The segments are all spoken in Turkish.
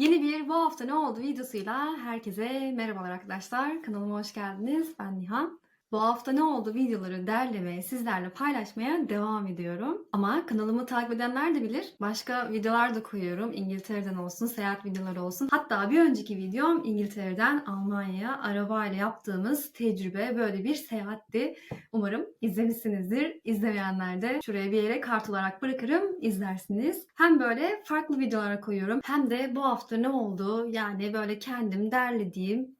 Yeni bir bu hafta ne oldu videosuyla herkese merhabalar arkadaşlar. Kanalıma hoş geldiniz. Ben Nihan. Bu hafta ne oldu videoları derlemeye, sizlerle paylaşmaya devam ediyorum. Ama kanalımı takip edenler de bilir. Başka videolar da koyuyorum. İngiltere'den olsun, seyahat videoları olsun. Hatta bir önceki videom İngiltere'den Almanya'ya arabayla yaptığımız tecrübe böyle bir seyahatti. Umarım izlemişsinizdir. İzlemeyenler de şuraya bir yere kart olarak bırakırım, izlersiniz. Hem böyle farklı videolara koyuyorum hem de bu hafta ne oldu yani böyle kendim derlediğim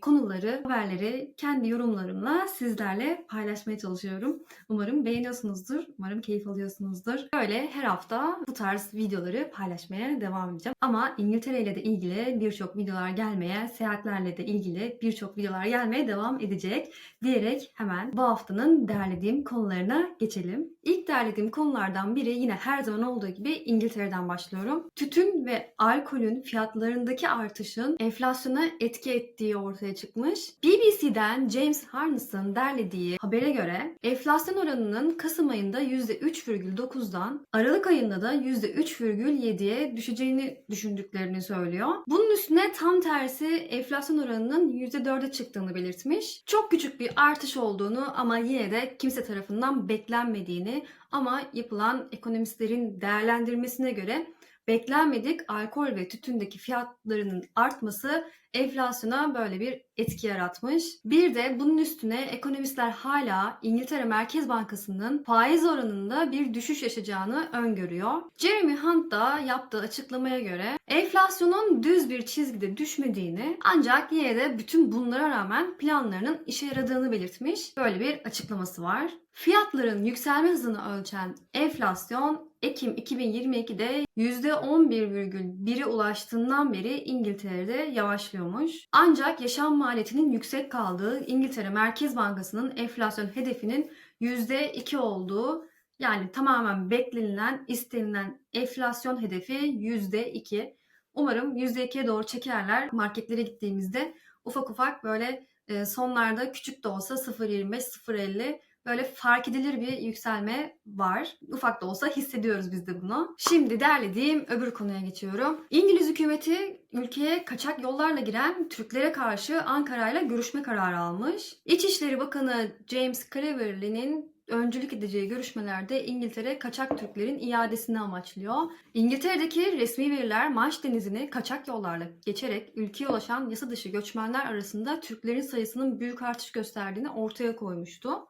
konuları, haberleri kendi yorumlarımla sizlerle paylaşmaya çalışıyorum. Umarım beğeniyorsunuzdur, umarım keyif alıyorsunuzdur. Böyle her hafta bu tarz videoları paylaşmaya devam edeceğim. Ama İngiltere ile de ilgili birçok videolar gelmeye, seyahatlerle de ilgili birçok videolar gelmeye devam edecek diyerek hemen bu haftanın derlediğim konularına geçelim. İlk derlediğim konulardan biri yine her zaman olduğu gibi İngiltere'den başlıyorum. Tütün ve alkolün fiyatlarındaki artışın enflasyona etki ettiği ortaya çıkmış. BBC'den James Harness'ın derlediği habere göre enflasyon oranının Kasım ayında %3,9'dan Aralık ayında da %3,7'ye düşeceğini düşündüklerini söylüyor. Bunun üstüne tam tersi enflasyon oranının %4'e çıktığını belirtmiş. Çok küçük bir artış olduğunu ama yine de kimse tarafından beklenmediğini ama yapılan ekonomistlerin değerlendirmesine göre beklenmedik alkol ve tütündeki fiyatlarının artması enflasyona böyle bir etki yaratmış. Bir de bunun üstüne ekonomistler hala İngiltere Merkez Bankası'nın faiz oranında bir düşüş yaşayacağını öngörüyor. Jeremy Hunt da yaptığı açıklamaya göre enflasyonun düz bir çizgide düşmediğini ancak yine de bütün bunlara rağmen planlarının işe yaradığını belirtmiş. Böyle bir açıklaması var. Fiyatların yükselme hızını ölçen enflasyon Ekim 2022'de %11,1'e ulaştığından beri İngiltere'de yavaşlıyormuş. Ancak yaşam maliyetinin yüksek kaldığı İngiltere Merkez Bankası'nın enflasyon hedefinin %2 olduğu yani tamamen beklenilen, istenilen enflasyon hedefi %2. Umarım %2'ye doğru çekerler. Marketlere gittiğimizde ufak ufak böyle e, sonlarda küçük de olsa 0.25, 0.50 böyle fark edilir bir yükselme var. Ufak da olsa hissediyoruz biz de bunu. Şimdi derlediğim öbür konuya geçiyorum. İngiliz hükümeti ülkeye kaçak yollarla giren Türklere karşı Ankara ile görüşme kararı almış. İçişleri Bakanı James Cleverly'nin öncülük edeceği görüşmelerde İngiltere kaçak Türklerin iadesini amaçlıyor. İngiltere'deki resmi veriler Manş Denizi'ni kaçak yollarla geçerek ülkeye ulaşan yasa dışı göçmenler arasında Türklerin sayısının büyük artış gösterdiğini ortaya koymuştu.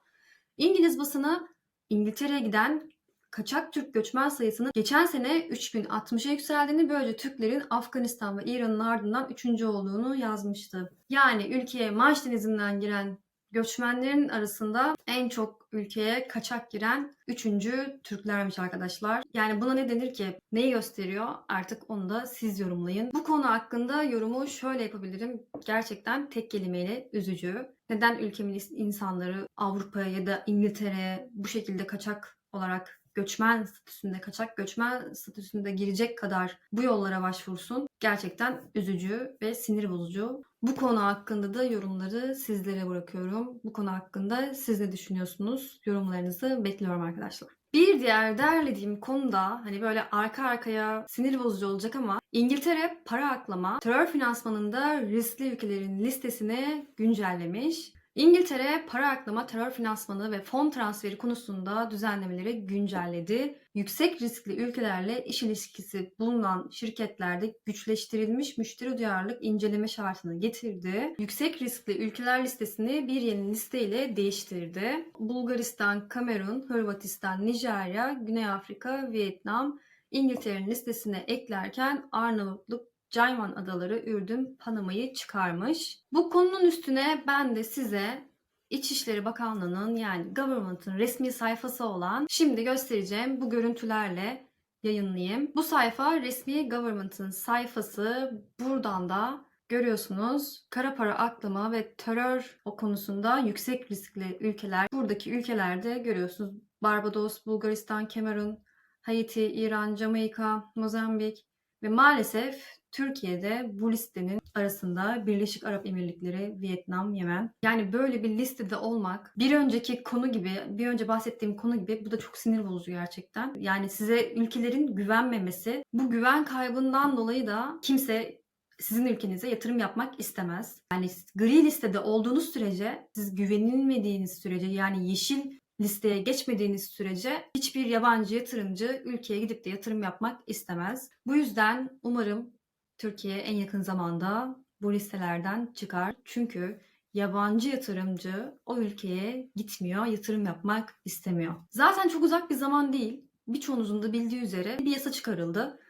İngiliz basını İngiltere'ye giden kaçak Türk göçmen sayısının geçen sene 3060'a yükseldiğini böylece Türklerin Afganistan ve İran'ın ardından 3. olduğunu yazmıştı. Yani ülkeye Manş Denizi'nden giren göçmenlerin arasında en çok ülkeye kaçak giren üçüncü Türklermiş arkadaşlar. Yani buna ne denir ki? Neyi gösteriyor? Artık onu da siz yorumlayın. Bu konu hakkında yorumu şöyle yapabilirim. Gerçekten tek kelimeyle üzücü. Neden ülkemin insanları Avrupa'ya ya da İngiltere'ye bu şekilde kaçak olarak göçmen statüsünde, kaçak göçmen statüsünde girecek kadar bu yollara başvursun. Gerçekten üzücü ve sinir bozucu. Bu konu hakkında da yorumları sizlere bırakıyorum. Bu konu hakkında siz ne düşünüyorsunuz? Yorumlarınızı bekliyorum arkadaşlar. Bir diğer derlediğim konuda hani böyle arka arkaya sinir bozucu olacak ama İngiltere para aklama terör finansmanında riskli ülkelerin listesini güncellemiş. İngiltere para aklama, terör finansmanı ve fon transferi konusunda düzenlemeleri güncelledi. Yüksek riskli ülkelerle iş ilişkisi bulunan şirketlerde güçleştirilmiş müşteri duyarlılık inceleme şartını getirdi. Yüksek riskli ülkeler listesini bir yeni listeyle değiştirdi. Bulgaristan, Kamerun, Hırvatistan, Nijerya, Güney Afrika, Vietnam, İngiltere'nin listesine eklerken Arnavutluk, Cayman Adaları, Ürdün, Panama'yı çıkarmış. Bu konunun üstüne ben de size İçişleri Bakanlığı'nın yani government'ın resmi sayfası olan şimdi göstereceğim bu görüntülerle yayınlayayım. Bu sayfa resmi government'ın sayfası. Buradan da görüyorsunuz kara para aklama ve terör o konusunda yüksek riskli ülkeler. Buradaki ülkelerde görüyorsunuz Barbados, Bulgaristan, Kamerun, Haiti, İran, Jamaika, Mozambik ve maalesef Türkiye'de bu listenin arasında Birleşik Arap Emirlikleri, Vietnam, Yemen. Yani böyle bir listede olmak bir önceki konu gibi, bir önce bahsettiğim konu gibi bu da çok sinir bozucu gerçekten. Yani size ülkelerin güvenmemesi, bu güven kaybından dolayı da kimse sizin ülkenize yatırım yapmak istemez. Yani gri listede olduğunuz sürece, siz güvenilmediğiniz sürece yani yeşil listeye geçmediğiniz sürece hiçbir yabancı yatırımcı ülkeye gidip de yatırım yapmak istemez. Bu yüzden umarım Türkiye en yakın zamanda bu listelerden çıkar. Çünkü yabancı yatırımcı o ülkeye gitmiyor, yatırım yapmak istemiyor. Zaten çok uzak bir zaman değil. Birçoğunuzun da bildiği üzere bir yasa çıkarıldı.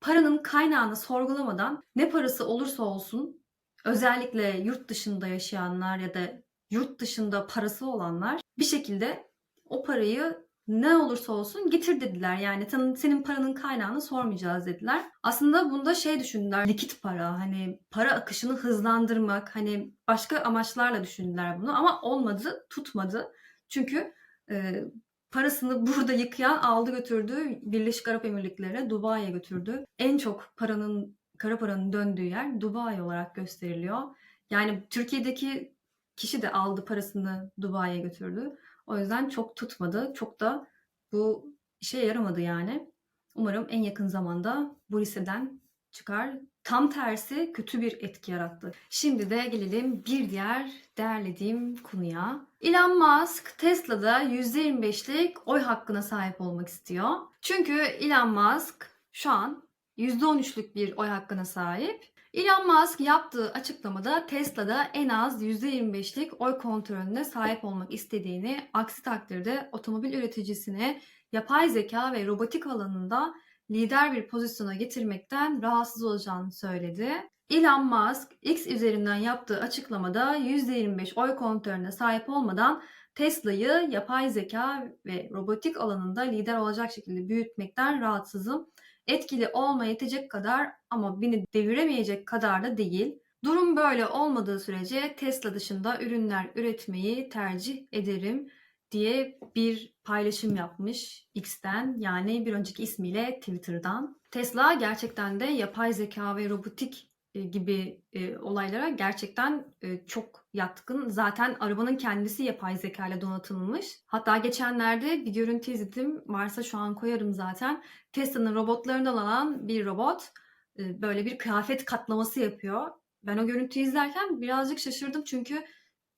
Paranın kaynağını sorgulamadan ne parası olursa olsun özellikle yurt dışında yaşayanlar ya da yurt dışında parası olanlar bir şekilde o parayı ne olursa olsun getir dediler. Yani senin, paranın kaynağını sormayacağız dediler. Aslında bunda şey düşündüler. Likit para hani para akışını hızlandırmak hani başka amaçlarla düşündüler bunu ama olmadı tutmadı. Çünkü e, parasını burada yıkayan aldı götürdü Birleşik Arap Emirlikleri'ne Dubai'ye götürdü. En çok paranın kara paranın döndüğü yer Dubai olarak gösteriliyor. Yani Türkiye'deki kişi de aldı parasını Dubai'ye götürdü. O yüzden çok tutmadı. Çok da bu işe yaramadı yani. Umarım en yakın zamanda bu listeden çıkar. Tam tersi kötü bir etki yarattı. Şimdi de gelelim bir diğer değerlediğim konuya. Elon Musk Tesla'da %25'lik oy hakkına sahip olmak istiyor. Çünkü Elon Musk şu an %13'lük bir oy hakkına sahip. Elon Musk yaptığı açıklamada Tesla'da en az %25'lik oy kontrolüne sahip olmak istediğini, aksi takdirde otomobil üreticisine yapay zeka ve robotik alanında lider bir pozisyona getirmekten rahatsız olacağını söyledi. Elon Musk X üzerinden yaptığı açıklamada %25 oy kontrolüne sahip olmadan Tesla'yı yapay zeka ve robotik alanında lider olacak şekilde büyütmekten rahatsızım etkili olmaya yetecek kadar ama beni deviremeyecek kadar da değil. Durum böyle olmadığı sürece Tesla dışında ürünler üretmeyi tercih ederim diye bir paylaşım yapmış X'ten yani bir önceki ismiyle Twitter'dan. Tesla gerçekten de yapay zeka ve robotik gibi e, olaylara gerçekten e, çok yatkın. Zaten arabanın kendisi yapay zeka ile donatılmış. Hatta geçenlerde bir görüntü izledim. Varsa şu an koyarım zaten. Tesla'nın robotlarından alan bir robot e, böyle bir kıyafet katlaması yapıyor. Ben o görüntüyü izlerken birazcık şaşırdım çünkü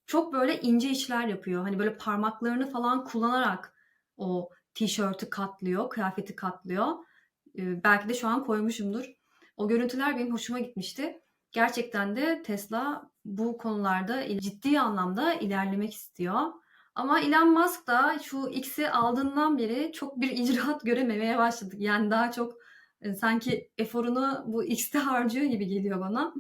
çok böyle ince işler yapıyor. Hani böyle parmaklarını falan kullanarak o tişörtü katlıyor, kıyafeti katlıyor. E, belki de şu an koymuşumdur. O görüntüler benim hoşuma gitmişti. Gerçekten de Tesla bu konularda ciddi anlamda ilerlemek istiyor. Ama Elon Musk da şu X'i aldığından beri çok bir icraat görememeye başladık. Yani daha çok e, sanki eforunu bu X'te harcıyor gibi geliyor bana.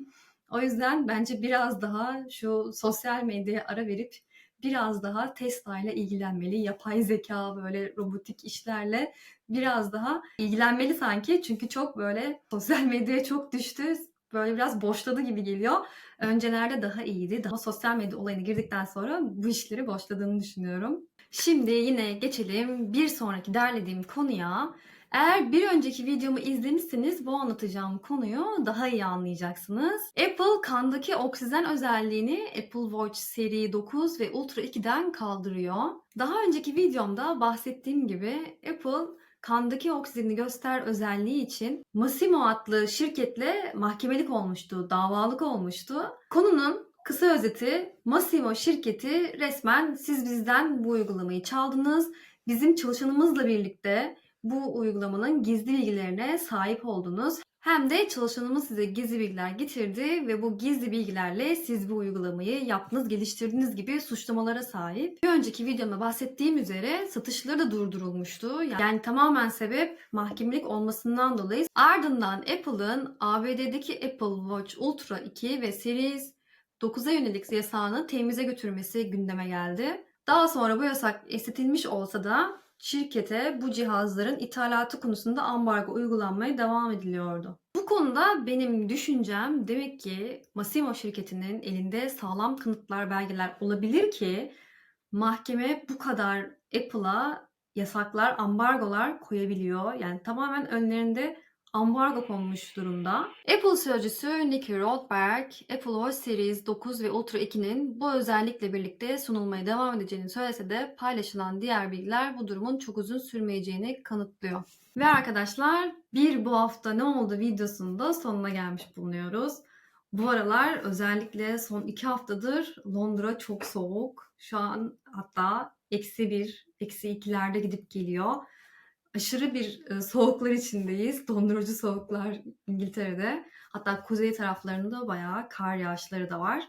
O yüzden bence biraz daha şu sosyal medyaya ara verip biraz daha Tesla ile ilgilenmeli. Yapay zeka böyle robotik işlerle biraz daha ilgilenmeli sanki. Çünkü çok böyle sosyal medyaya çok düştü. Böyle biraz boşladı gibi geliyor. Öncelerde daha iyiydi. Daha sosyal medya olayına girdikten sonra bu işleri boşladığını düşünüyorum. Şimdi yine geçelim bir sonraki derlediğim konuya. Eğer bir önceki videomu izlemişseniz bu anlatacağım konuyu daha iyi anlayacaksınız. Apple kandaki oksijen özelliğini Apple Watch seri 9 ve Ultra 2'den kaldırıyor. Daha önceki videomda bahsettiğim gibi Apple kandaki oksijeni göster özelliği için Massimo adlı şirketle mahkemelik olmuştu, davalık olmuştu. Konunun kısa özeti Massimo şirketi resmen siz bizden bu uygulamayı çaldınız. Bizim çalışanımızla birlikte bu uygulamanın gizli bilgilerine sahip oldunuz. Hem de çalışanımız size gizli bilgiler getirdi ve bu gizli bilgilerle siz bu uygulamayı yaptınız, geliştirdiğiniz gibi suçlamalara sahip. Bir önceki videomda bahsettiğim üzere satışları da durdurulmuştu. Yani tamamen sebep mahkemelik olmasından dolayı. Ardından Apple'ın ABD'deki Apple Watch Ultra 2 ve Series 9'a yönelik yasağını temize götürmesi gündeme geldi. Daha sonra bu yasak esnetilmiş olsa da şirkete bu cihazların ithalatı konusunda ambargo uygulanmaya devam ediliyordu. Bu konuda benim düşüncem demek ki Massimo şirketinin elinde sağlam kanıtlar, belgeler olabilir ki mahkeme bu kadar Apple'a yasaklar, ambargolar koyabiliyor. Yani tamamen önlerinde ambargo konmuş durumda. Apple sözcüsü Nicky Rotberg, Apple Watch Series 9 ve Ultra 2'nin bu özellikle birlikte sunulmaya devam edeceğini söylese de paylaşılan diğer bilgiler bu durumun çok uzun sürmeyeceğini kanıtlıyor. Ve arkadaşlar bir bu hafta ne oldu videosunda sonuna gelmiş bulunuyoruz. Bu aralar özellikle son iki haftadır Londra çok soğuk. Şu an hatta eksi bir, eksi ikilerde gidip geliyor. Aşırı bir e, soğuklar içindeyiz. Dondurucu soğuklar İngiltere'de. Hatta kuzey taraflarında bayağı kar yağışları da var.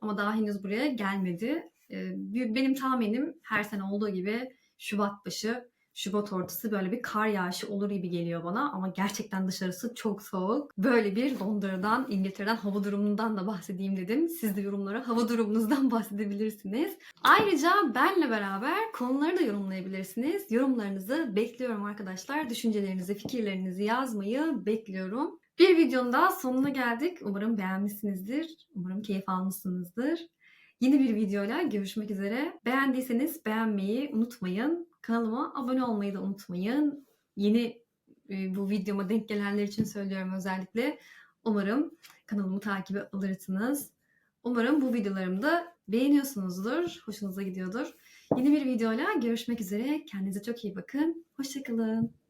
Ama daha henüz buraya gelmedi. E, Benim tahminim her sene olduğu gibi Şubat başı Şubat ortası böyle bir kar yağışı olur gibi geliyor bana ama gerçekten dışarısı çok soğuk. Böyle bir Londra'dan, İngiltere'den hava durumundan da bahsedeyim dedim. Siz de yorumlara hava durumunuzdan bahsedebilirsiniz. Ayrıca benle beraber konuları da yorumlayabilirsiniz. Yorumlarınızı bekliyorum arkadaşlar. Düşüncelerinizi, fikirlerinizi yazmayı bekliyorum. Bir videonun daha sonuna geldik. Umarım beğenmişsinizdir. Umarım keyif almışsınızdır. Yeni bir videoyla görüşmek üzere. Beğendiyseniz beğenmeyi unutmayın. Kanalıma abone olmayı da unutmayın. Yeni e, bu videoma denk gelenler için söylüyorum özellikle. Umarım kanalımı takibe alırsınız. Umarım bu videolarımı da beğeniyorsunuzdur. Hoşunuza gidiyordur. Yeni bir videoyla görüşmek üzere. Kendinize çok iyi bakın. Hoşçakalın.